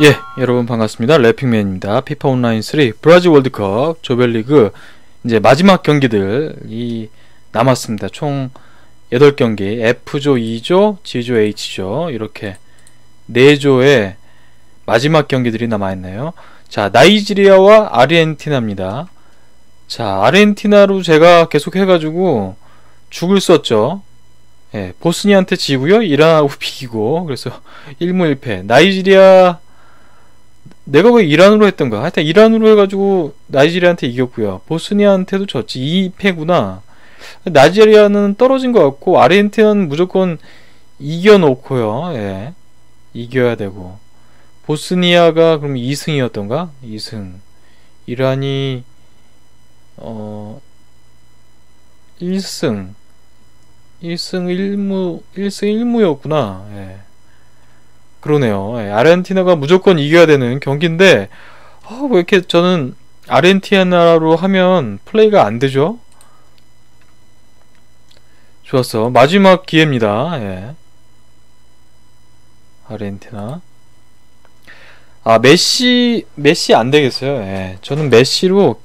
예, 여러분 반갑습니다. 래핑맨입니다. 피파 온라인 3 브라질 월드컵 조별리그 이제 마지막 경기들이 남았습니다. 총 8경기 F조 2조, G조 H조 이렇게 4조의 마지막 경기들이 남아있네요. 자, 나이지리아와 아르헨티나입니다. 자, 아르헨티나로 제가 계속 해가지고 죽을 썼죠. 예, 보스니아한테 지고요. 이란하고 비기고 그래서 1무 1패. 나이지리아 내가 왜 이란으로 했던가? 하여튼 이란으로 해가지고 나이지리아한테 이겼고요. 보스니아한테도 졌지. 2패구나. 나이지리아는 떨어진 것 같고 아르헨티나는 무조건 이겨놓고요. 예. 이겨야 되고 보스니아가 그럼 2승이었던가? 2승. 이란이 어 1승 1승 1무 1승 1무였구나. 예. 그러네요. 예, 아르헨티나가 무조건 이겨야 되는 경기인데 아, 왜 이렇게 저는 아르헨티나로 하면 플레이가 안 되죠? 좋았어. 마지막 기회입니다. 예. 아르헨티나. 아, 메시, 메시 안 되겠어요. 예. 저는 메시로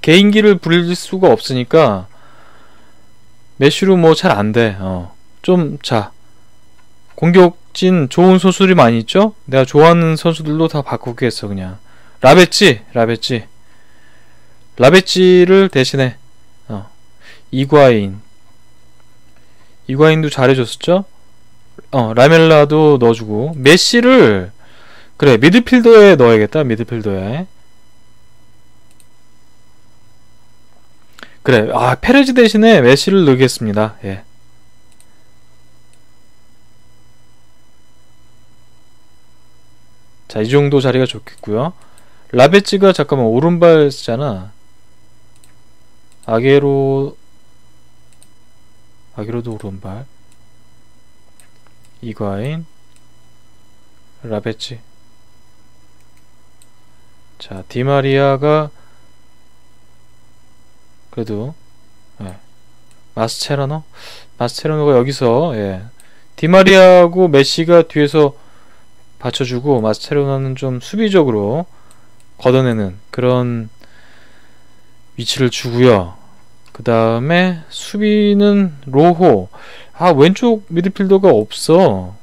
개인기를 부릴 수가 없으니까 메시로 뭐 잘 안 돼. 어. 좀, 자. 공격 진 좋은 선수들이 많이 있죠? 내가 좋아하는 선수들도 다 바꾸겠어, 그냥. 라베찌, 라베찌. 라베찌를 대신에, 어. 이과인. 이과인도 잘해줬었죠? 어, 라멜라도 넣어주고. 메시를, 그래, 미드필더에 넣어야겠다, 미드필더에. 그래, 아, 페레즈 대신에 메시를 넣겠습니다. 예. 자, 이 정도 자리가 좋겠고요. 라베츠가 잠깐만 오른발 쓰잖아. 아게로 아게로도 오른발. 이과인 라베츠. 자, 디마리아가 그래도 예. 마스체라노? 마스체라노가 여기서 예. 디마리아하고 메시가 뒤에서 받쳐주고 마스테로나는 좀 수비적으로 걷어내는 그런 위치를 주고요. 그 다음에 수비는 로호. 아 왼쪽 미드필더가 없어.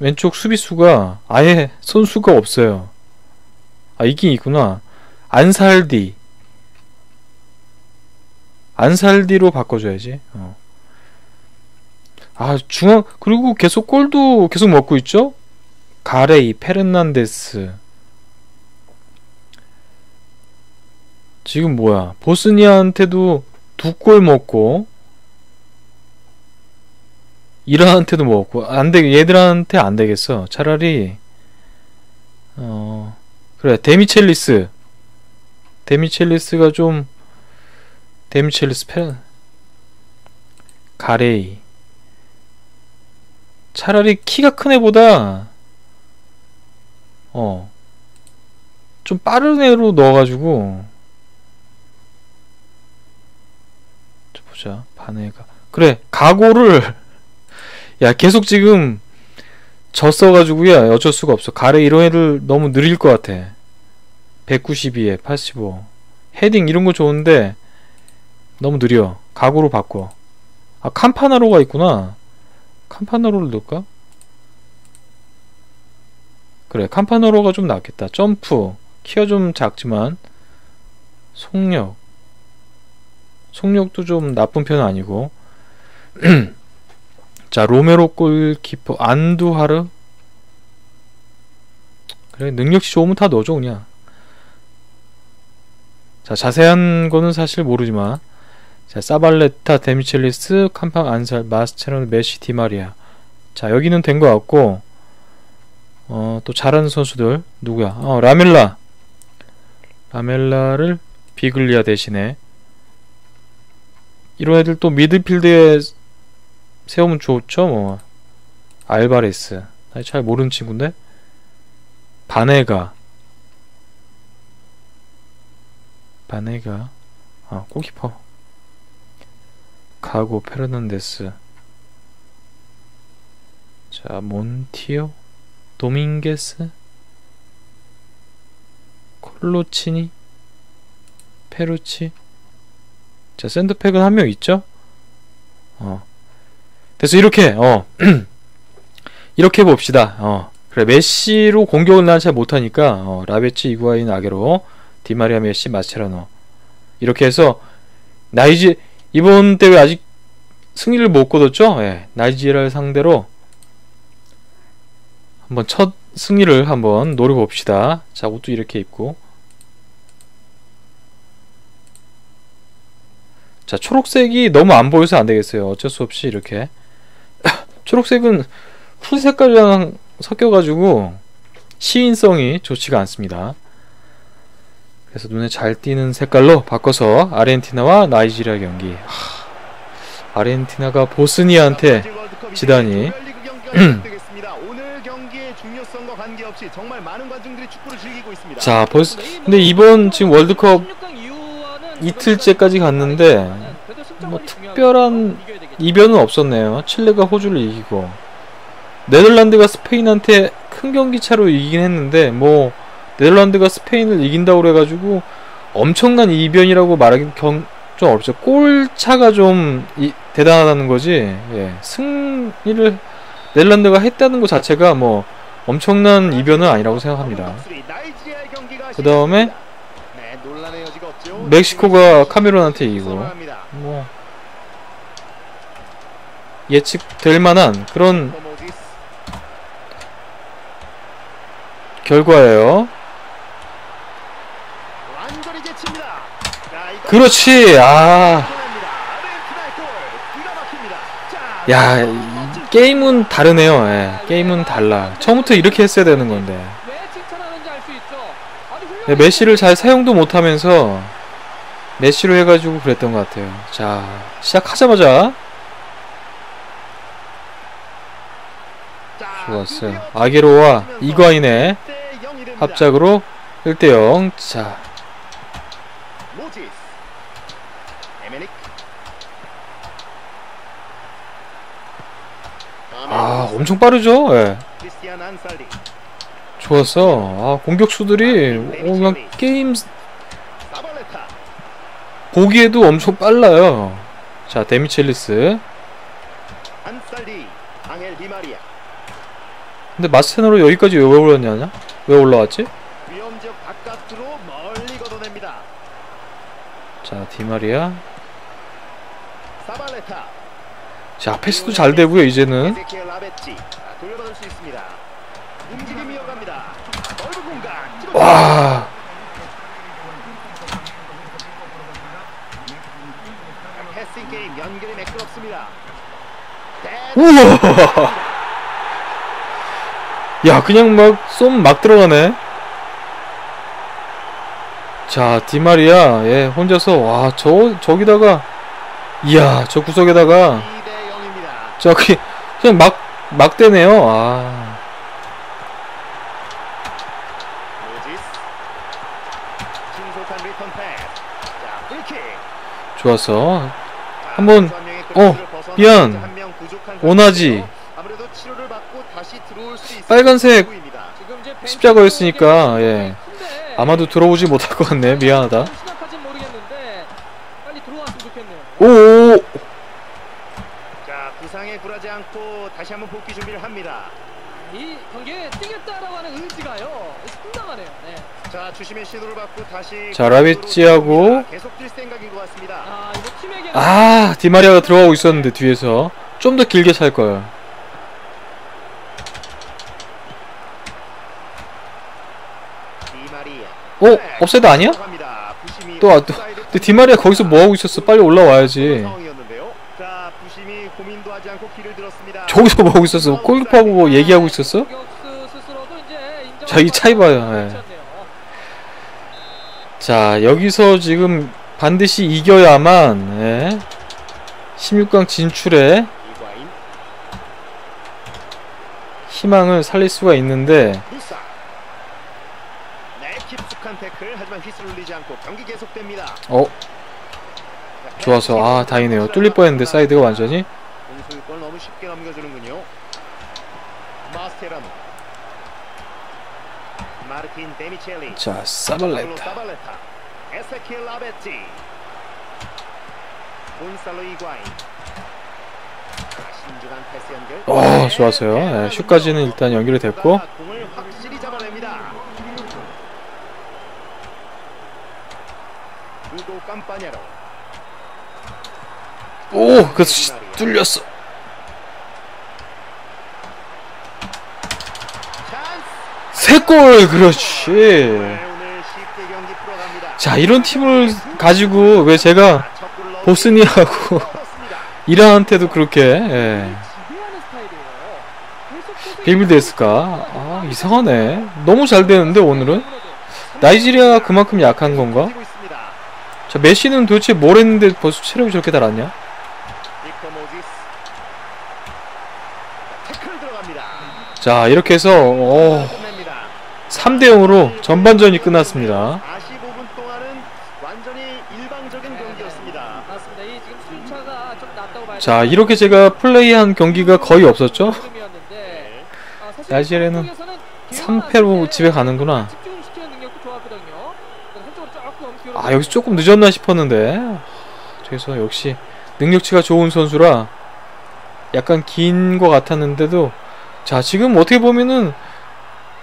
왼쪽 수비수가 아예 선수가 없어요. 아 있긴 있구나. 안살디. 안살디로 바꿔줘야지. 어. 아 중앙 그리고 계속 골도 계속 먹고 있죠. 가레이, 페르난데스. 지금 뭐야? 보스니아한테도 두 골 먹고 이란한테도 먹었고 안 되, 얘들한테 안 되겠어. 차라리 어 그래 데미첼리스 데미첼리스가 좀 데미첼리스 페 가레이 차라리 키가 큰 애보다 어 좀 빠른 애로 넣어가지고 보자. 반애가 그래 각오를. 야 계속 지금 졌어가지고야 어쩔 수가 없어. 가래 이런 애를 너무 느릴 것 같아. 192에 85 헤딩 이런 거 좋은데 너무 느려. 각오로 바꿔. 아 캄파나로가 있구나 캄파노로를 넣을까? 그래 캄파노로가 좀 낫겠다. 점프. 키가 좀 작지만. 속력. 속력도 좀 나쁜 편은 아니고. 자 로메로 골키퍼. 안두하르? 그래 능력치 좋으면 다 넣어줘 그냥. 자 자세한 거는 사실 모르지만 자, 사발레타, 데미첼리스, 캄팡, 안살, 마스체론, 메시, 디마리아. 자, 여기는 된 것 같고, 어, 또 잘하는 선수들, 누구야? 어, 라멜라. 라멜라를 비글리아 대신에. 이런 애들 또 미드필드에 세우면 좋죠, 뭐. 알바레스. 잘 모르는 친구인데? 바네가. 바네가. 아, 골키퍼. 가고 페르난데스. 자 몬티오 도밍게스. 콜로치니 페루치. 자 샌드팩은 한 명 있죠? 어. 그래서 이렇게 어. 이렇게 봅시다. 어. 그래 메시로 공격을 난 잘 못하니까 어, 라베치 이구아인 아게로 디마리아 메시 마체라노. 이렇게 해서 나이지 이번 대회 아직 승리를 못 거뒀죠? 예, 나이지리아를 상대로 한번 첫 승리를 한번 노려봅시다. 자, 옷도 이렇게 입고. 자, 초록색이 너무 안 보여서 안 되겠어요. 어쩔 수 없이 이렇게. 초록색은 후 색깔이랑 섞여가지고 시인성이 좋지가 않습니다. 그래서 눈에 잘 띄는 색깔로 바꿔서 아르헨티나와 나이지리아 경기. 하, 아르헨티나가 보스니아한테 있습니다. 자, 벌써 근데 이번 지금 월드컵 이틀째까지 갔는데 뭐 특별한 이변은 없었네요. 칠레가 호주를 이기고 네덜란드가 스페인한테 큰 경기 차로 이기긴 했는데 뭐 네덜란드가 스페인을 이긴다고 그래가지고 엄청난 이변이라고 말하기 경, 좀 어렵죠. 골 차가 좀 이, 대단하다는 거지. 예. 승리를 네덜란드가 했다는 것 자체가 뭐 엄청난 이변은 아니라고 생각합니다. 그 다음에 멕시코가 카메룬한테 이기고 뭐 예측될 만한 그런 결과예요. 그렇지. 아. 야, 이 게임은 다르네요. 예, 게임은 달라. 처음부터 이렇게 했어야 되는 건데. 예, 메시를 잘 사용도 못하면서 메시로 해가지고 그랬던 것 같아요. 자, 시작하자마자 좋았어요. 아게로와 이과인의 합작으로 1대0. 자, 아, 엄청 빠르죠? 예. 좋았어. 아, 공격수들이 오, 그냥 게임 보기에도 엄청 빨라요. 자, 데미첼리스. 근데 마스테너로 여기까지 왜 올랐냐? 왜 올라왔지? 자, 디마리아. 자, 패스도 잘 되고요, 이제는. 와. 우와. 야, 그냥 막 쏨 막 들어가네. 자, 디마리아, 예, 혼자서 와, 저 저기다가 이야, 저 구석에다가 저기 그냥 막 막대네요. 아. 좋았어. 한번 어 미안. 오나지. 빨간색 십자가였으니까 예. 아마도 들어오지 못할 것 같네. 미안하다. 오 않고 다시 한번 복귀 준비를 합니다. 이 경기에 뛰겠다라고 하는 의지가요 상당하네요. 네. 자 주심의 신호를 받고 다시 자, 라비치하고 계속 뛸 생각인 것 같습니다. 아 이거 팀에게 아 디마리아가 들어가고 있었는데 뒤에서 좀 더 길게 찰 걸. 디마리아. 어 업사이드 아니야? 들어갑니다. 부심이 또, 아, 또 근데 디마리아 거기서 뭐 하고 있었어? 빨리 올라와야지. 상황이었는데요. 자 부심이 고민도 하지 않고 길을 들었습니다. 저기서 뭐 하고 있었어? 골프하고 뭐 얘기하고 있었어? 자, 이 차이 봐요. 예. 자 여기서 지금 반드시 이겨야만 예. 16강 진출에 희망을 살릴 수가 있는데. 어 좋아서 아 다행이네요. 뚫릴 뻔했는데 사이드가 완전히 공수골 너무 쉽게 넘겨주는군요. 마스테라노. 마르틴 데미첼리. 자, 사발레타. 사발레타. 에세키엘 라베티. 곤살로 이과인. 신중한 패스 연결. 어, 좋았어요. 예, 슛까지는 일단 연결이 됐고. 공을 확실히 잡아냅니다. 우고 깜파냐로. 오, 그 뚫렸어. 찬스. 세 골, 그렇지. 자, 이런 팀을 가지고 왜 제가. 보스니아하고. 이란한테도 그렇게 예, 했을까? 아, 이상하네. 너무 잘 되는데 오늘은 나이지리아가 그만큼 약한 건가? 자, 메시는 도대체 뭘 했는데 벌써 체력이 저렇게 달았냐? 빅터 모지스. 태클 들어갑니다. 자, 이렇게 해서 어, 끝냅니다. 3대 0으로 전반전이 끝났습니다. 45분 동안은 완전히 일방적인 경기였습니다. 맞습니다. 이 지금 순차가 좀 낮다고 봐야 자, 이렇게 제가 플레이한 경기가 거의 없었죠? 아, 한쪽에서는 3패로 집에 가는구나. 아, 여기서 조금 늦었나 싶었는데. 그래서 역시 능력치가 좋은 선수라 약간 긴 것 같았는데도 자, 지금 어떻게 보면은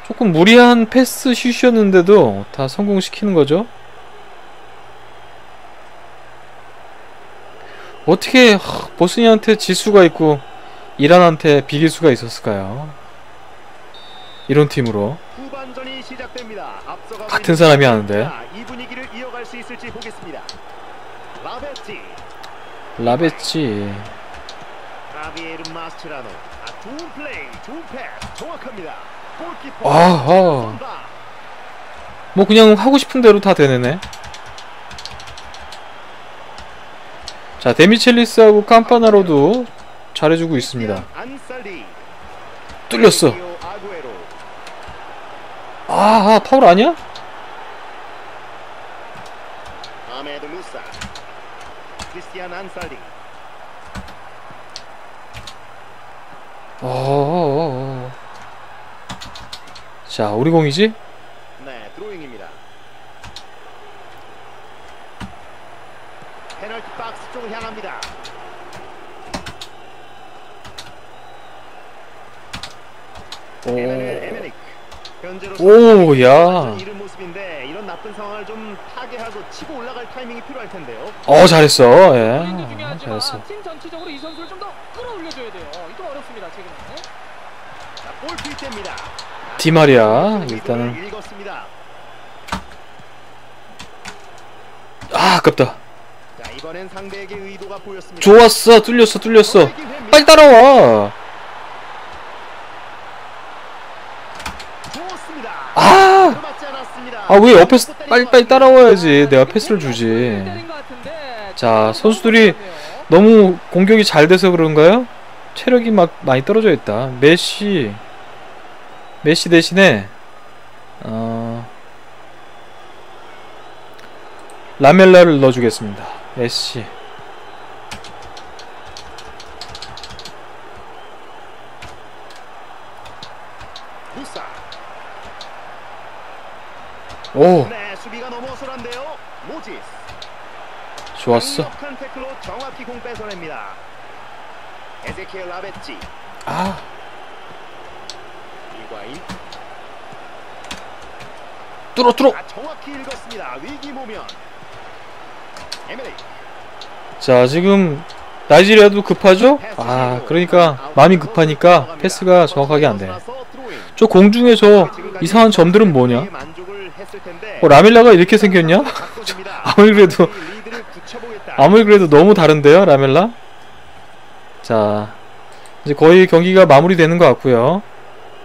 조금 무리한 패스 슛이었는데도 다 성공시키는 거죠. 어떻게 하, 보스니아한테 질 수가 있고 이란한테 비길 수가 있었을까요? 이런 팀으로. 같은 사람이 하는데. 라베치 아, 좋은 플레이, 좋은 패스, 정확합니다. 골키퍼. 아하. 뭐 그냥 하고 싶은 대로 다 되네네. 자 데미첼리스하고 캄파나로도 잘해주고 있습니다. 뚫렸어. 세르기오 아구에로. 아, 아 파울 아니야? 크리스티안 안살리. 어, 어, 어, 어. 자 우리 공이지? 네, 드로잉입니다. 페널티 박스 쪽을 향합니다. 현재로서 오, 야. 모습인데 이런 나쁜 상황을 좀 타개하고 치고 올라갈 타이밍이 필요할 텐데요. 어 잘했어. 예, 잘했어. 팀 전체적으로 이 선수를 좀 더 끌어올려줘야 돼요. 이거 어렵습니다 지금. 자, 볼 투입됩니다. 디마리아 일단은 읽었습니다. 아 아깝다. 자, 이번엔 상대에게 의도가 보였습니다. 좋았어, 뚫렸어, 뚫렸어. 됩니다. 빨리 따라와. 좋습니다. 아, 들어맞지 않았습니다. 아 왜 옆에서 빨리빨리 따라와야지. 내가 패스를 주지. 자, 좀 선수들이. 너무 공격이 잘 돼서 그런가요? 체력이 막 많이 떨어져 있다. 메시, 메시 대신에 어, 라멜라를 넣어주겠습니다. 메시. 무사. 오, 네, 수비가 너무 어설한데요. 모지스. 좋았어. 강력한 태클로 정확히 공 뺏어냅니다. 에제키엘 라베치. 아, 이과인. 뚫어, 뚫어. 아, 정확히 읽었습니다. 위기 모면. 에메리. 자, 지금 나이지리아도 급하죠? 아, 그러니까 마음이 급하니까 패스가 정확하게 안 돼. 저 공중에 저 이상한 점들은 뭐냐? 어, 라멜라가 이렇게 생겼냐? 아무리 그래도 아무리 그래도 너무 다른데요, 라멜라? 자, 이제 거의 경기가 마무리되는 것 같고요.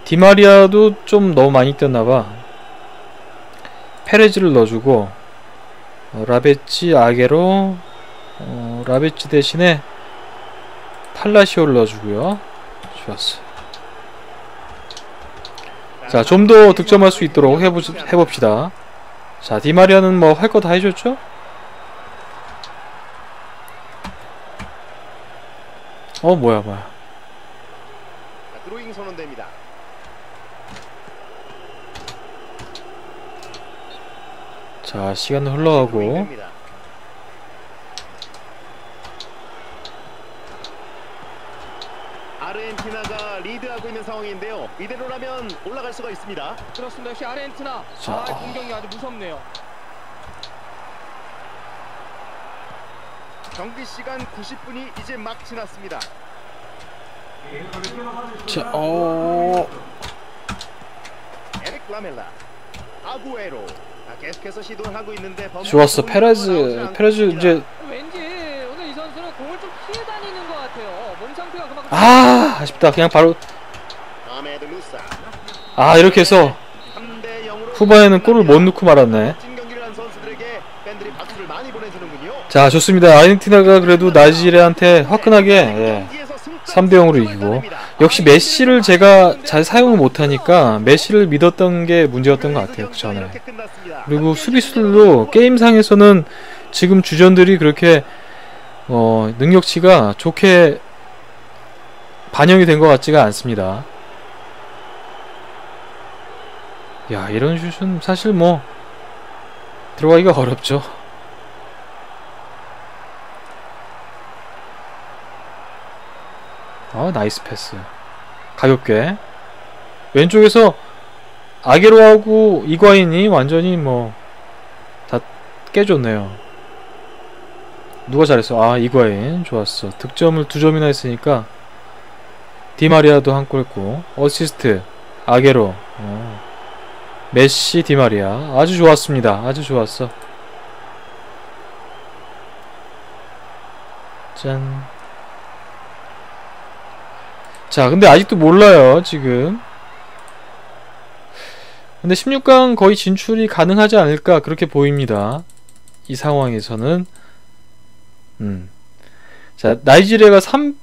디마리아도 좀 너무 많이 뛰었나봐. 페레즈를 넣어주고 어, 라베치, 아게로, 어, 라베치 대신에 팔라시오를 넣어주고요. 좋았어. 자, 좀 더 득점할 수 있도록 해보, 해봅시다. 자, 디마리아는 뭐 할 거 다 해줬죠? 어, 뭐야, 뭐야. 드로잉 선언됩니다. 자, 시간은 흘러가고. 리드하고 있는 상황인데요. 이대로라면 올라갈 수가 있습니다. 그렇습니다. 역시 아르헨티나. 자, 아, 어. 공격이 아주 무섭네요. 경기 시간 90분이 이제 막 지났습니다. 자, 어. 에릭 라멜라, 아구에로. 아, 계속해서 시도를 하고 있는데 범- 좋았어. 페레즈, 페레즈. 이제 왠지 오늘 이 선수는 공을 좀 피해 다니는 것 같아요. 아, 아쉽다. 그냥 바로. 아, 이렇게 해서 3대 0으로 후반에는 골을 못 넣고 말았네. 자, 좋습니다. 아르헨티나가 그래도 나이지리아한테 화끈하게 예, 3대 0으로 이기고 역시 메시를 제가 잘 사용을 못하니까 메시를 믿었던 게 문제였던 것 같아요 그 전에 그리고 수비수들도 게임상에서는 지금 주전들이 그렇게 어, 능력치가 좋게 반영이 된 것 같지가 않습니다. 야 이런 슛은 사실 뭐 들어가기가 어렵죠. 아 나이스 패스. 가볍게. 왼쪽에서 아게로하고 이과인이 완전히 뭐 다 깨줬네요. 누가 잘했어? 아 이과인. 좋았어. 득점을 두 점이나 했으니까 디마리아도 한 골 했고 어시스트 아게로 어. 메시 디마리아 아주 좋았습니다 아주 좋았어 짠 자, 근데 아직도 몰라요, 지금. 근데 16강 거의 진출이 가능하지 않을까, 그렇게 보입니다. 이 상황에서는. 음. 자, 나이지리아가 3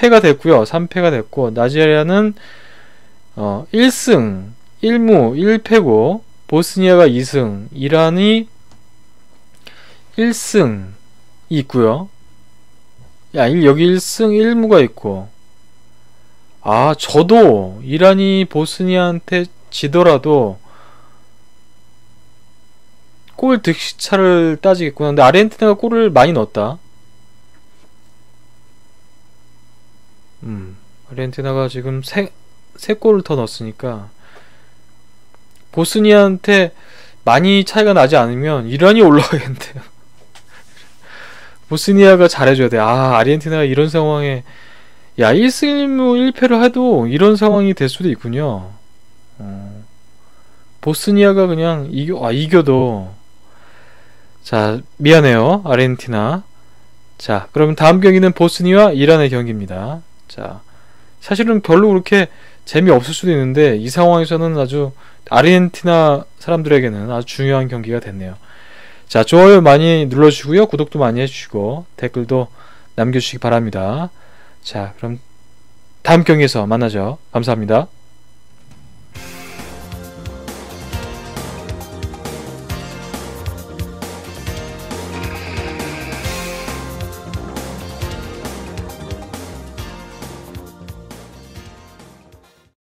패가 됐고요 3패가 됐고, 나이지리아는, 어, 1승, 1무, 1패고, 보스니아가 2승, 이란이 1승이 있고요 야, 일- 여기 1승, 1무가 있고, 아, 저도 이란이 보스니아한테 지더라도 골 득실차를 따지겠구나. 근데 아르헨티나가 골을 많이 넣었다. 음, 아르헨티나가 지금 세, 세 골을 더 넣었으니까 보스니아한테 많이 차이가 나지 않으면 이란이 올라가겠는데요. 보스니아가 잘해줘야 돼. 아, 아르헨티나가 이런 상황에 야, 1승 1무 1패를 해도 이런 상황이 될 수도 있군요. 어. 보스니아가 그냥 이겨, 아, 이겨도. 자, 미안해요. 아르헨티나. 자, 그럼 다음 경기는 보스니아 이란의 경기입니다. 자, 사실은 별로 그렇게 재미없을 수도 있는데, 이 상황에서는 아주 아르헨티나 사람들에게는 아주 중요한 경기가 됐네요. 자, 좋아요 많이 눌러주시고요. 구독도 많이 해주시고, 댓글도 남겨주시기 바랍니다. 자, 그럼 다음 경기에서 만나죠. 감사합니다.